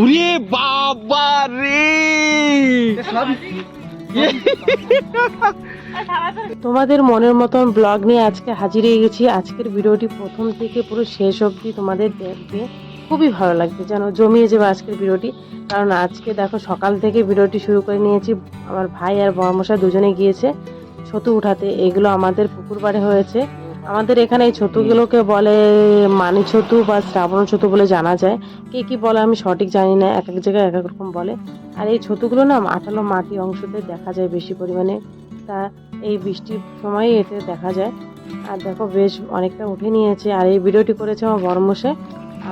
উরে বাবা রে। তোমাদের মনের মতন ব্লগ নিয়ে আজকে হাজির হয়ে গেছি। আজকের ভিডিওটি প্রথম থেকে পুরো শেষ অবধি তোমাদের দেখবে। খুবই ভালো লাগবে যেন জমিয়ে যাবে আজকের ভিডিওটি। কারণ আজকে দেখো সকাল থেকে ভিডিওটি শুরু করে নিয়েছি। আমার ভাই আর বড়মশাই দুজনে গিয়েছে ছতু উঠাতে। এগুলো আমাদের পুকুর পাড়ে হয়েছে। আমাদের এখানে এই ছতুগুলোকে বলে মানি ছতু বা শ্রাবণ ছতু বলে জানা যায়। কে কি বলে আমি সঠিক জানি না, এক এক জায়গায় এক এক রকম বলে। আর এই ছতুগুলো না আঠালো মাটি অংশতে দেখা যায় বেশি পরিমাণে। তা এই বৃষ্টির সময় এতে দেখা যায়। আর দেখো বেশ অনেকটা উঠে নিয়েছে। আর এই ভিডিওটি করেছে আমার বড়মশাই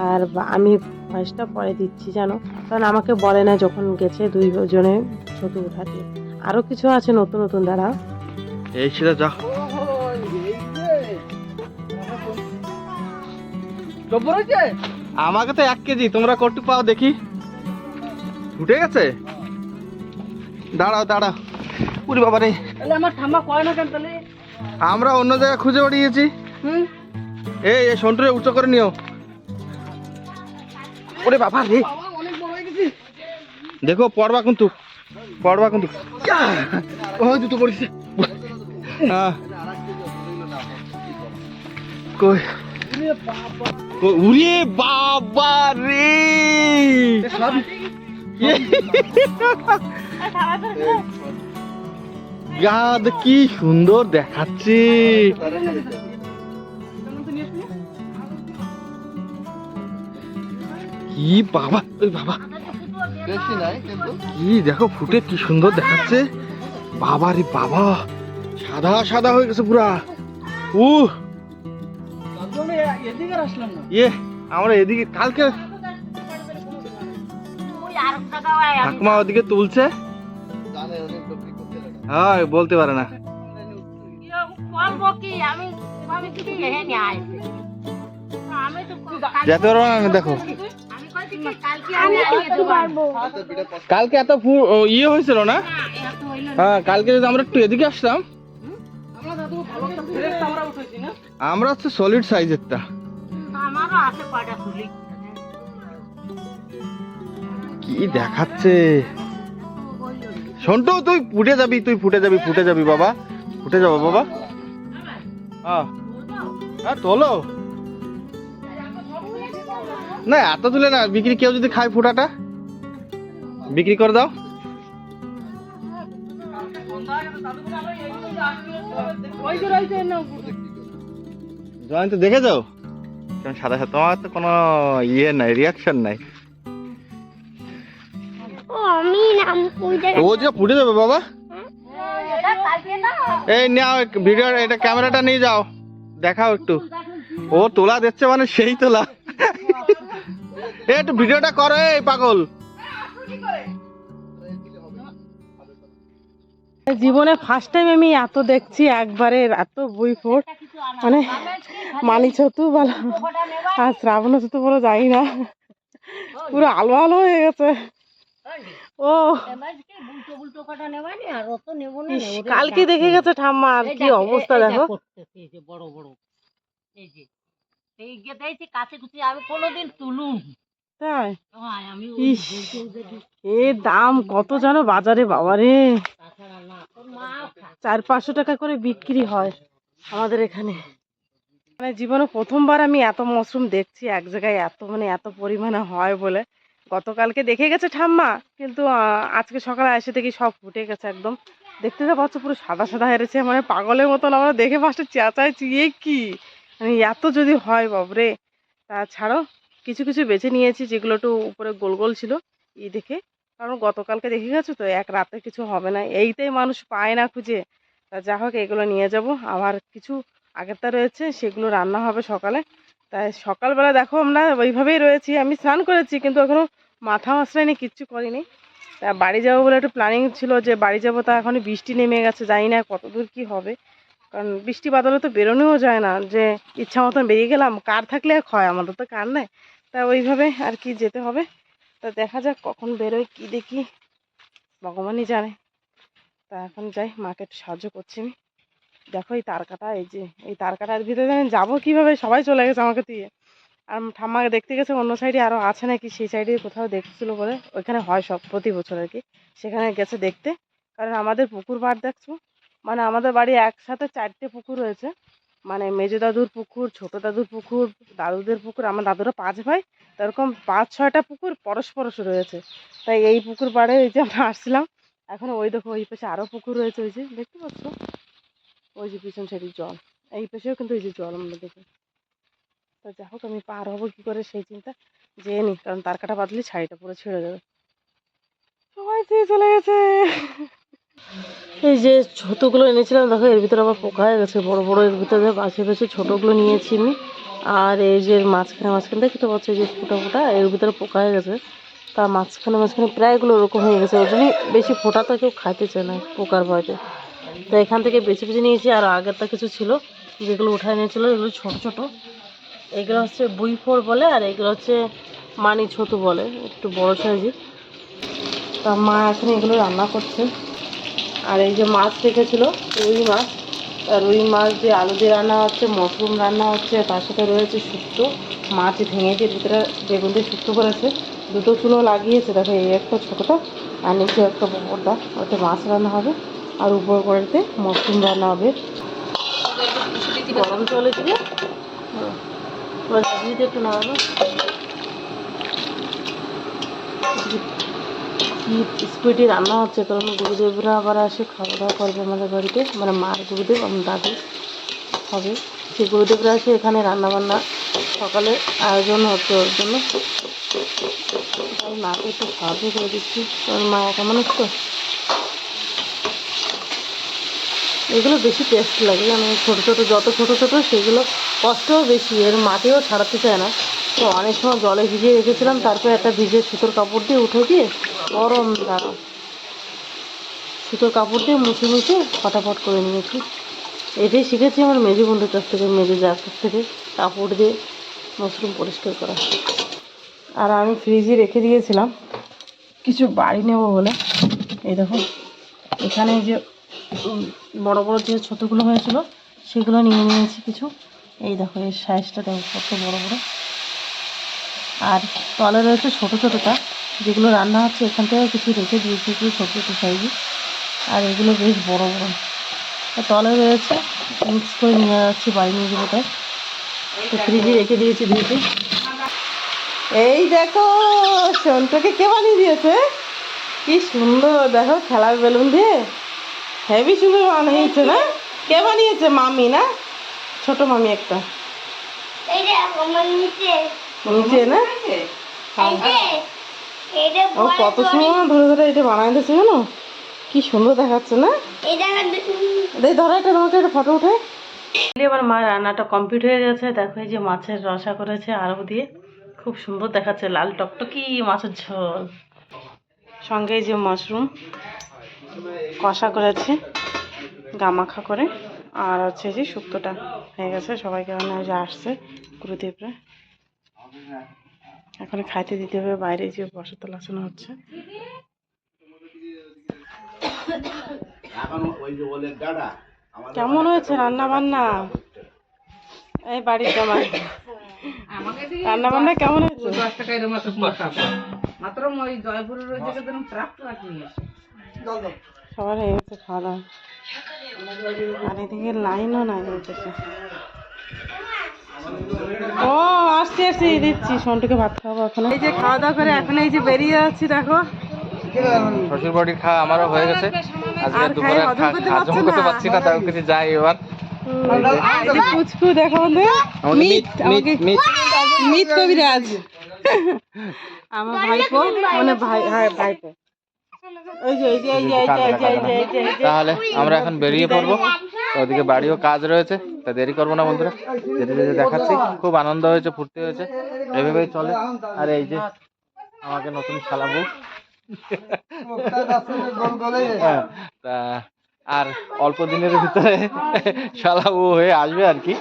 আর আমি ভয়েসটা পরে দিচ্ছি জানো? কারণ আমাকে বলে না যখন গেছে দুইজনে ছতু উঠাতে। আরও কিছু আছে নতুন নতুন দ্বারা এই ছিল আমাকে তো এক কেজি তোমরা কটু পাও দেখি। উঠে গেছে? দাঁড়াও দাঁড়াও। উরি বাবা রে। আমার ঠাম্মা কয় না কেন তাহলে? আমরা অন্য জায়গায় খুঁজে বেরিয়েছি এই এই সন্টুরে উঁচু করে নিও। ওরে বাবা রে। দেখো পড়বা কিন্তু। পড়বা কিন্তু। ও জুতো পড়েছে। হ্যাঁ। কই? কই- উরে বাবা রে। গাদ কি সুন্দর দেখাচ্ছে। কি বাবা ওই বাবা। কি দেখো ফুটে কি সুন্দর দেখাচ্ছে। বাবা রে বাবা সাদা সাদা হয়ে গেছে পুরা। উ ইয়ে আমরা এদিকে কালকে ঠাকুমা ওদিকে তুলছে। হ্যাঁ বলতে পারে না। যেতে পারব না দেখো। কালকে এত ইয়ে হয়েছিল না? হ্যাঁ কালকে যদি আমরা একটু এদিকে আসতাম। আমরা হচ্ছে সলিড সাইজেরটা কি দেখাচ্ছে? সন্টু তুই ফুটে যাবি তুই ফুটে যাবি ফুটে যাবি বাবা। ফুটে যাব বাবা। হ্যাঁ তোলো। না এত তুলে না বিক্রি কেউ যদি খায় ফুটাটা বিক্রি করে দাও। জয়ন্ত দেখে যাও কেমন সাদা সাদা তোমার তো কোনো ইয়ে নাই রিয়াকশন নাই। ও যে ফুটে যাবে বাবা? এই নাও ভিডিও এটা ক্যামেরাটা নিয়ে যাও। দেখাও একটু। ও তোলা দিচ্ছে মানে সেই তোলা। এ একটু ভিডিওটা করো এই পাগল। জীবনে ফার্স্ট টাইম আমি এত দেখছি একবারে, এত বই ফোট। মানে মানি ছতু বলো আর শ্রাবণ ছতু বলো জানি না। পুরো আলো আলো হয়ে গেছে। ও। কালকে দেখে গেছে ঠাম্মা, আর কি অবস্থা দেখো। বড় বড় কাছে কুচি আমি কোনোদিন তুলুম। তাই? এ দাম কত জানো বাজারে বাবারে চার পাঁচশো টাকা করে বিক্রি হয় আমাদের এখানে। মানে জীবনে প্রথমবার আমি এত মশরুম দেখছি এক জায়গায় এত মানে এত পরিমাণে হয় বলে। গতকালকে দেখে গেছে ঠাম্মা কিন্তু আজকে সকালে এসে দেখি সব ফুটে গেছে একদম। দেখতে তো পাচ্ছ পুরো সাদা সাদা হেরেছে মানে পাগলের মতন আমরা দেখে ফার্স্টে চেঁচাইছি এ কি? মানে এত যদি হয় বাবরে তাছাড়াও কিছু কিছু বেছে নিয়েছি যেগুলো একটু উপরে গোল গোল ছিল। ই দেখে, কারণ গতকালকে দেখে গেছো তো, এক রাতে কিছু হবে না। এইটাই মানুষ পায় না খুঁজে। তা যা হোক, এগুলো নিয়ে যাব। আবার কিছু আগেরটা রয়েছে, সেগুলো রান্না হবে সকালে। তাই সকালবেলা দেখো, আমরা ওইভাবেই রয়েছি। আমি স্নান করেছি, কিন্তু এখনও মাথা মাসড়াইনি, কিচ্ছু করিনি। তা বাড়ি যাব বলে একটু প্ল্যানিং ছিল যে বাড়ি যাব, তা এখন বৃষ্টি নেমে গেছে, জানি না কত দূর কী হবে। কারণ বৃষ্টি বাদলে তো বেরোনোও যায় না, যে ইচ্ছা মতন বেরিয়ে গেলাম। কার থাকলে হয় আমাদের তো কার নেই। তা ওইভাবে আর কি যেতে হবে। তা দেখা যাক কখন বেরোয়, কি দেখি। ভগবানই জানে। তা এখন যাই, মাকে একটু সাহায্য করছি আমি। দেখো এই তারকাটা, এই যে, এই তারকাটার ভিতরে আমি যাব কীভাবে? সবাই চলে গেছে আমাকে দিয়ে। আর ঠাম্মাকে দেখতে গেছে, অন্য সাইডে আরও আছে নাকি? সেই সাইডে কোথাও দেখছিল বলে। ওইখানে হয় সব, প্রতি বছর আর কি। সেখানে গেছে দেখতে। কারণ আমাদের পুকুর পাড় দেখছ? মানে আমাদের বাড়ি একসাথে চারটে পুকুর রয়েছে। মানে মেজো দাদুর পুকুর, ছোট দাদুর পুকুর, দাদুদের পুকুর, আমার দাদুরা পাঁচ ভাই এরকম পাঁচ, ছয়টা পুকুর পরস্পরস রয়েছে। তাই এই পুকুর পাড়ে এই যে আমরা আসছিলাম এখন ওই দেখো ওই পাশে আরও পুকুর রয়েছে, ওই যে দেখতে পাচ্ছ? ওই যে পিছন সাইডের জল, এই পাশেও কিন্তু এই যে জল আমরা দেখি। তো যাই হোক, আমি পার হব কী করে সেই চিন্তা, যেয়ে নি, কারণ তার কাটা বাদলি শাড়িটা পুরো ছিঁড়ে যাবে। সবাই চলে গেছে। এই যে ছোটোগুলো এনেছিলাম, দেখো এর ভিতরে আবার পোকা হয়ে গেছে, বড় বড় এর ভিতরে বাছে বেছে ছোটোগুলো নিয়েছি আমি। আর এই যে মাঝখানে মাঝখানে দেখতে পাচ্ছ যে ফোটা ফোটা, এর ভিতরে পোকা হয়ে গেছে। তা মাঝখানে মাঝখানে প্রায়গুলো ওরকম হয়ে গেছে ওই জন্যই বেশি ফোটা তো কেউ খাইতে চায় না পোকার ভয়তে। তো এখান থেকে বেছে বেছে নিয়েছি, আর আগেরটা কিছু ছিল, যেগুলো উঠায় নিয়েছিল এগুলো ছোট ছোট। এগুলো হচ্ছে বুই ফোর বলে, আর এগুলো হচ্ছে মানি ছতু বলে, একটু বড় সাইজের। তা মা এখন এগুলো রান্না করছে। আর এই যে মাছ রেখেছিল, রুই মাছ। রুই মাছ দিয়ে আলু দিয়ে রান্না হচ্ছে, মশরুম রান্না হচ্ছে তার সাথে রয়েছে শুক্তো। মাছ ভেঙেছে, ভিতরে বেগুন দিয়ে শুক্তো করেছে। দুটো চুলো লাগিয়েছে, দেখো এই একটা ছোটোটা, আর নিচে একটা বড়টা। ওতে মাছ রান্না হবে, আর উপর করেতে মশরুম রান্না হবে। গরম চলেছিল একটু নাড়াবো কি স্পিডে রান্না হচ্ছে, কারণ গুরুদেবরা আবার আসে খাওয়া দাওয়া করবে আমাদের বাড়িতে। মানে মার গুরুদেব, আমার দাদু হবে। সেই গুরুদেবরা আসে এখানে রান্না বান্না সকালে আয়োজন হচ্ছে ওর জন্য। মাকে একটু সাহায্য করে দিচ্ছি। কারণ মা একা মানুষ তো। এগুলো বেশি টেস্ট লাগে। মানে ছোটো ছোটো, যত ছোটো ছোটো, সেগুলো কষ্টও বেশি। এর মাটিও ছাড়াতে চায় না। তো অনেক সময় জলে ভিজিয়ে রেখেছিলাম, তারপর একটা ভিজে সুতোর কাপড় দিয়ে উঠে দিয়ে গরম দাঁড়া সুতোর কাপড় দিয়ে মুছে মুছে ফটাফট করে নিয়েছি। এটাই শিখেছি আমার মেজে বন্ধুর কাছ থেকে, মেজে যার কাছ থেকে, কাপড় দিয়ে মশরুম পরিষ্কার করা। আর আমি ফ্রিজে রেখে দিয়েছিলাম। কিছু বাড়ি নেব বলে। এই দেখো, এখানে যে বড় বড় যে ছোটোগুলো হয়েছিল, সেগুলো নিয়ে নিয়েছি কিছু। এই দেখো, এর সাইজটা দেখো কত বড় বড়। আর তলে রয়েছে ছোটো ছোটোটা। যেগুলো রান্না হচ্ছে এখান থেকে কিছু রেখে দিয়েছি এগুলো ছোটো ছোটো সাইজে। আর এগুলো বেশ বড় বড়। আর তলে রয়েছে মিক্স করে নিয়ে যাচ্ছি বাড়ি নিয়ে যাব তাই। তো ফ্রিজে রেখে দিয়েছি ধুয়েছি এই দেখো সন্টুকে কে বানিয়ে দিয়েছে? কি সুন্দর দেখো খেলার বেলুন দিয়ে। হেভি সুন্দর বানিয়েছে না? কে বানিয়েছে? মামি না? ছোট মামি একটা। নিচে। না? ও কত সময় ধরে ধরে এটা বানাই দিয়েছে জানো? কি সুন্দর দেখাচ্ছে না? এই ধরো একটা তোমাকে একটা ফটো উঠে এবার মা রান্নাটা কমপ্লিট হয়ে গেছে। দেখো এই যে মাছের রসা করেছে আলু দিয়ে। খুব সুন্দর দেখাচ্ছে লাল টকটকি মাছের ঝোল। সঙ্গে এই যে মাশরুম কষা করেছে গামাখা করে। আর হচ্ছে যে শুক্তোটা হয়ে গেছে। সবাইকে মানে যে আসছে গুরুদেবরা। এখন খাইতে দিতে হবে বাইরে যে বসা তোলাশোনা হচ্ছে। কেমন হয়েছে রান্না বান্না এই বাড়ির জামাই। রান্না বান্না কেমন হয়েছে? মাত্র ওই জয়পুরের ট্রাক্টর সবার হয়ে গেছে খাওয়া দাওয়া। আর এদিকে লাইনও নাই বলতেছে ও আসছি আসছি দিচ্ছি সন্টুকে ভাত খাওয়াবো এখন। এই যে খাওয়া দাওয়া করে এখন এই যে বেরিয়ে যাচ্ছি দেখো। শ্বশুর বাড়ির খাওয়া আমারও হয়ে গেছে। আজকে দুপুরে হজম করতে পারছে না। তাও কিছু যাই এবার। এই পুচকু দেখো মিট মিট মিট। মিট কবিরাজ। আমার ভাইপো মানে ভাই হ্যাঁ ভাইপো। তাহলে আমরা এখন বেরিয়ে পড়ব। ওদিকে বাড়িও কাজ রয়েছে তা দেরি করব না বন্ধুরা। যেতে যেতে দেখাচ্ছি। খুব আনন্দ হয়েছে ফুর্তি হয়েছে। এভাবেই চলে। আর এই যে আমাকে নতুন শালাবু হ্যাঁ, তা আর অল্প দিনের ভিতরে শালাবু হয়ে আসবে আর কি।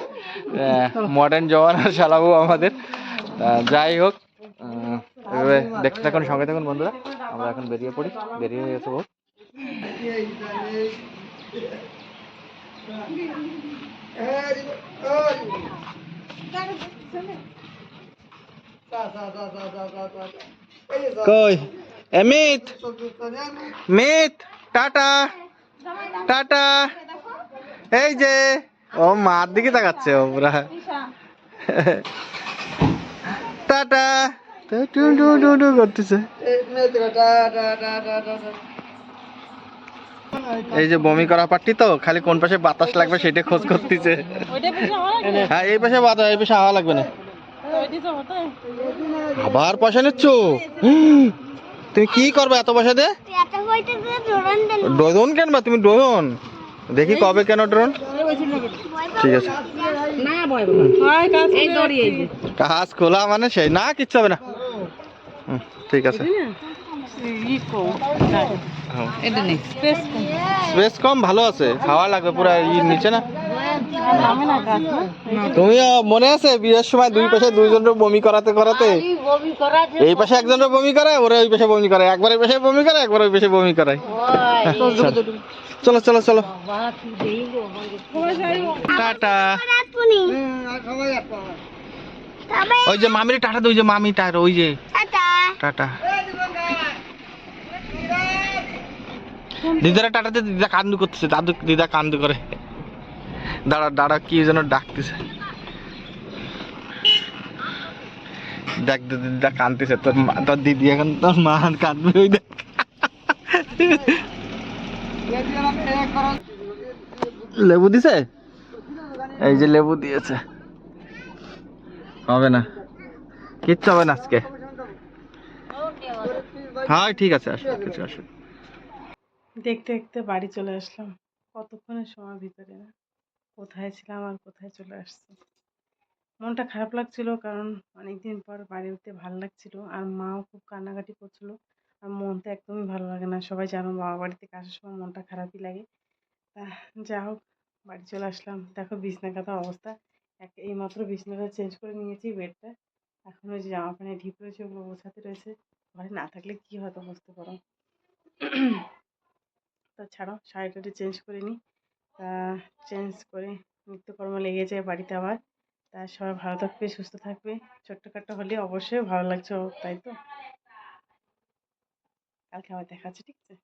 মডার্ন জওয়ানার শালাবু আমাদের। যাই হোক এভাবে দেখতে থাকুন সঙ্গে থাকুন বন্ধুরা। আমরা এখন বেরিয়ে পড়ি বেরিয়ে হয়ে গেছে বহু কই? এমিত মিত! টাটা! টাটা! এই যে ও মার দিকে তাকাচ্ছে ওরা টাটা! করতেছে এই যে বমি করা পার্টি তো খালি কোন পাশে বাতাস লাগবে সেটা খোঁজ করতেছে। হ্যাঁ এই পাশে বাতাস এই পাশে হাওয়া লাগবে না। আবার পয়সা নিচ্ছ? হুম, তুমি কি করবে এত পয়সা দিয়ে? ড্রোন কেনবা? তুমি ড্রোন। দেখি কবে কেন ড্রোন? ঠিক আছে। না ভয় বাবা কাজ খোলা মানে সেই না কিচ্ছু হবে না। ঠিক আছে। কম স্পেস কম ভালো আছে। হাওয়া লাগবে পুরো ই নিচে না? তুমি মনে আছে বিয়ের সময় দুই পাশে দুইজনের বমি করাতে করাতে? এই পাশে একজনের বমি করে ওরা ওই পাশে বমি করায়। একবার এই পাশে বমি করে একবার ওই পাশে বমি করায়। চলো চলো চলো। টাটা। ওই যে মামির টাটা ওই যে মামি টার ওই যে। টাটা। টাটা। দিদারা টাটা দিয়ে দিদা কান্দু করতেছে দাদু দিদা কান্দু করে। দাঁড়া দাঁড়া কি যেন ডাকতেছে। দেখ দে- দিদা কান্দতেছে তোর তোর দিদি এখন তোর মা কাঁদবে ওই দেখ। লেবু দিছে? এই যে লেবু দিয়েছে। হবে না। কিচ্ছু হবে না আজকে। হ্যাঁ ঠিক আছে, আসো, কিছু আসো। দেখতে দেখতে বাড়ি চলে আসলাম। কতক্ষণের সময় ভিতরে না? কোথায় ছিলাম আর কোথায় চলে আসছি? মনটা খারাপ লাগছিল কারণ অনেকদিন পর বাড়িতে ভালো লাগছিল আর মাও খুব কান্নাকাটি করছিল। আর মন তো একদমই ভালো লাগে না। সবাই জানো বাবা বাড়ি থেকে আসার সময় মনটা খারাপই লাগে। যা হোক, বাড়ি চলে আসলাম। দেখো বিছনা কাঁথা অবস্থা। এক, এইমাত্র বিছনাটা চেঞ্জ করে নিয়েছি বেডটা। এখন ওই জামা প্যান্টে ঢিপ রয়েছে, ওগুলো গোছাতে রয়েছে। ঘরে না থাকলে কী হয়তো বুঝতে পারো তা ছাড়াও শাড়িটা চেঞ্জ করে নিই তা চেঞ্জ করে নিত্যকর্ম লেগে যায় বাড়িতে আবার। তা সবাই ভালো থাকবে, সুস্থ থাকবে। ছোট্ট ছোট্টখাট্টো হলে অবশ্যই ভালো লাগছে, তাই তো? কালকে আবার দেখা হচ্ছে, ঠিক আছে?